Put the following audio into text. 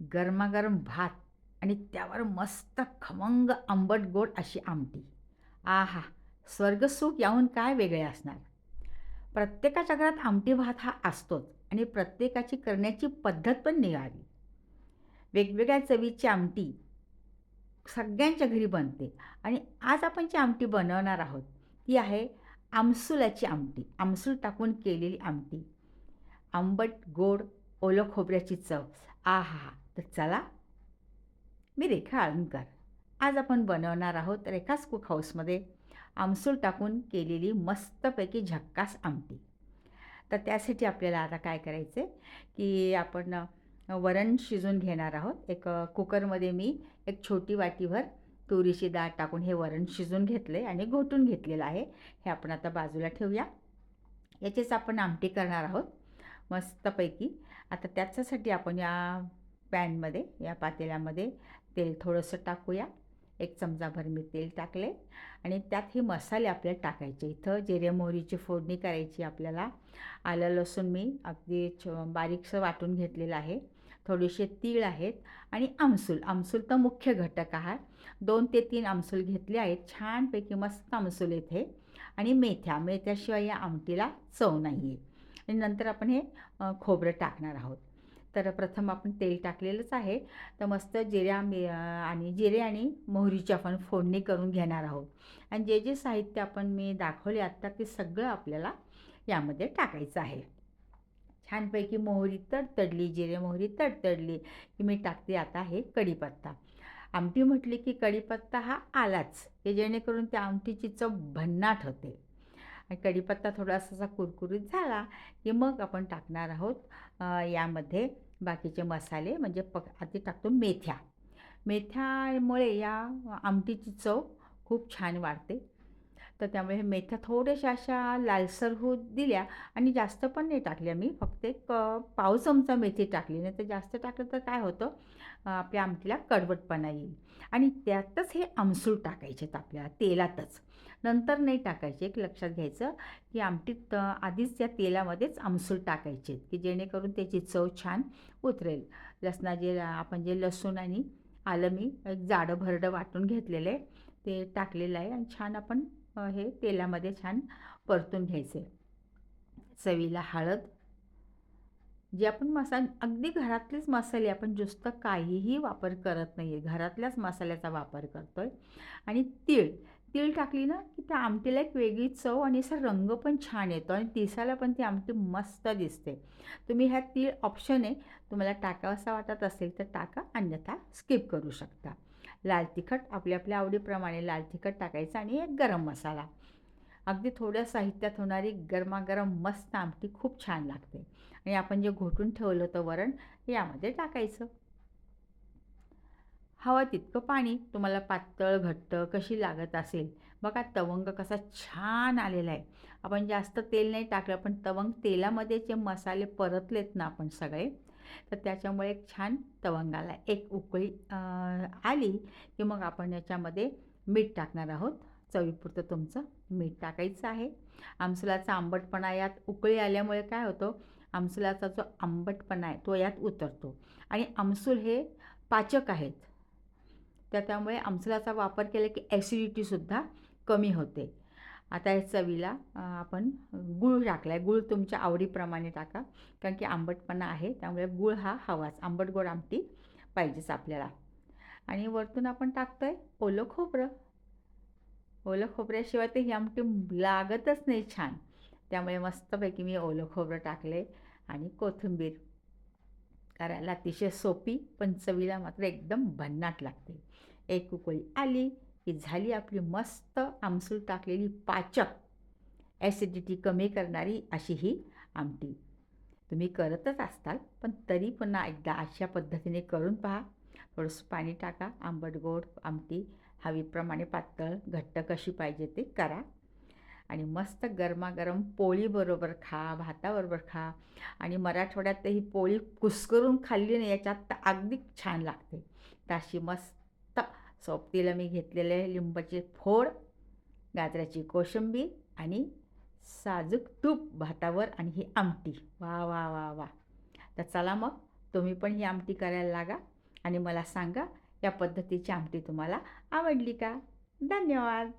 गरमागरम भात आणि त्यावर मस्त खमंग आंबट गोड अशी आमटी. आहा स्वर्गसुख याहून काय वेगळे असणार? प्रत्येकाच्या घरात आमटी भात हा असतोच आणि प्रत्येकाची करण्याची पद्धत पण निघाली. वेगवेगळ्या चवीची आमटी सगळ्यांच्या घरी बनते आणि आज आपण जी आमटी बनवणार आहोत ती आहे आमसुलाची आमटी आमसूल टाकून केलेली आमटी. आंबट गोड ओलं खोबऱ्याची चव. आहा तर चला मी रेखा आळंकर आज आपण बनवणार आहोत रेखास कुक हाऊसमध्ये आमसूल टाकून केलेली मस्तपैकी झक्कास आमटी. तर त्यासाठी आपल्याला आता काय करायचं आहे की आपण वरण शिजून घेणार आहोत. एक कुकरमध्ये मी एक छोटी वाटीभर तुरीची डाळ टाकून हे वरण शिजून घेतलं आहे आणि घोटून घेतलेलं आहे. हे आपण आता बाजूला ठेवूया. याचीच आपण आमटी करणार आहोत. मस्तपैकी. आता त्याच्यासाठी आपण या पॅनमध्ये या पातेल्यामध्ये तेल थोडंसं टाकूया. एक चमचाभर मी तेल टाकले आणि त्यात हे मसाले आपल्याला टाकायचे. इथं जिरे मोहरीची फोडणी करायची आपल्याला. आलं लसूण मी अगदी छ बारीकसं वाटून घेतलेलं आहे. थोडेसे तीळ आहेत आणि आमसूल. आमसूल तर मुख्य घटक आहे दोन ते तीन आमसूल घेतले आहेत. छानपैकी मस्त आमसूल येथे. आणि मेथ्या. मेथ्याशिवाय या आमटीला चव नाही आहे आणि नंतर आपण हे खोबरं टाकणार आहोत. तर प्रथम आपण तेल टाकलेलंच आहे. तर मस्त जिऱ्या आणि जिरे आणि मोहरीची आपण फोडणी करून घेणार आहोत. आणि जे जे साहित्य आपण मी दाखवले आत्ता ते सगळं आपल्याला यामध्ये टाकायचं आहे. छानपैकी मोहरी तडतडली जिरे मोहरी तडतडली की मी टाकते आता हे कढीपत्ता. आमटी म्हटली की कढीपत्ता हा आलाच की जेणेकरून त्या आमटीची चव भन्नाट होते. आणि कढीपत्ता थोडासा कुरकुरीत झाला की मग आपण टाकणार आहोत यामध्ये बाकीचे मसाले म्हणजे पक आधी टाकतो मेथ्या. मेथ्यामुळे या आमटीची चव खूप छान वाढते. तर त्यामुळे हे मेथ्या थोड्याशा अशा लालसर होऊ दिल्या आणि जास्त पण नाही टाकल्या मी. फक्त एक पाव चमचा मेथी टाकली. नाही तर जास्त टाकलं तर काय होतं? आपल्या आमटीला कडवटपणा येईल. आणि त्यातच हे आमसूळ टाकायचेत आपल्याला तेलातच. नंतर नाही टाकायचे. एक लक्षात घ्यायचं की आमटीत आधीच त्या तेलामध्येच आमसूळ टाकायचे की जेणेकरून त्याची चव छान उतरेल. लसणाचे आपण जे लसूण आणि आलं मी एक जाडं भरडं वाटून घेतलेलं आहे ते टाकलेलं आहे आणि छान आपण हे तेलामध्ये छान परतून घ्यायचे. चवीला हळद. जे आपण मसाले अगदी घरातलेच मसाले आपण जुस्त काहीही वापर करत नाही आहे घरातल्याच मसाल्याचा वापर करतो आहे आणि तीळ. तीळ टाकली ना की त्या आमटीला एक वेगळी चव आणि असा रंग पण छान येतो आणि दिसायला पण ती आमटी मस्त दिसते. तुम्ही ह्या तीळ ऑप्शन आहे तुम्हाला टाकावासा वाटत असेल तर टाका अन्यथा स्किप करू शकता. लाल तिखट आपल्या आपल्या आवडीप्रमाणे लाल तिखट टाकायचं आणि एक गरम मसाला. अगदी थोड्या साहित्यात होणारी गरमागरम मस्त आमटी खूप छान लागते. आणि आपण जे घोटून ठेवलं होतं वरण यामध्ये टाकायचं. हवा तितकं पाणी तुम्हाला पातळ घट्ट कशी लागत असेल. बघा तवंग कसा छान आलेला आहे. आपण जास्त तेल नाही टाकलं पण तवंग तेलामध्ये जे मसाले परतलेत ना आपण सगळे तर त्याच्यामुळे एक छान तवंगाला एक उकळी आली की मग आपण याच्यामध्ये मीठ टाकणार आहोत. चवीपुरतं तुमचं मीठ टाकायचं आहे. आमसुलाचा आंबटपणा यात उकळी आल्यामुळे काय होतो? आमसुलाचा जो आंबटपणा आहे तो यात उतरतो. आणि आमसूल हे पाचक आहेत. तर त्यामुळे आमसुलाचा वापर केला की ॲसिडिटीसुद्धा कमी होते. आता या चवीला आपण गूळ टाकला आहे गूळ तुमच्या आवडीप्रमाणे टाका कारण की आंबटपणा आहे त्यामुळे गूळ हा हवाच आंबट गोड आमटी पाहिजेच आपल्याला. आणि वरतून आपण टाकतो आहे ओलं खोबरं. ओलं खोबऱ्याशिवाय ते ही आमटी लागतच नाही छान. त्यामुळे मस्तपैकी मी ओलं खोबरं टाकले आणि कोथिंबीर. करायला अतिशय सोपी पण चवीला मात्र एकदम भन्नाट लागते. एक उकळी आली की झाली आपली मस्त आमसूल टाकलेली पाचक. ॲसिडिटी कमी करणारी अशी ही आमटी. तुम्ही करतच असताल पण तरी पुन्हा एकदा अशा पद्धतीने करून पहा. थोडंसं पाणी टाका आंबट गोड आमटी. हवीप्रमाणे पातळ घट्ट कशी पाहिजे ते करा. आणि मस्त गरमागरम पोळीबरोबर खा भाताबरोबर खा. आणि मराठवाड्यात ही पोळी कुस्करून खाल्ली नाही याच्यात तर अगदी छान लागते. तर अशी मस्त सोबतीला मी घेतलेले लिंबाचे फोड गाजराची कोशिंबीर आणि साजूक तूप भातावर आणि ही आमटी. वा वा वा वा. तर चला मग तुम्ही पण ही आमटी करायला लागा आणि मला सांगा या पद्धतीची आमटी तुम्हाला आवडली का? धन्यवाद.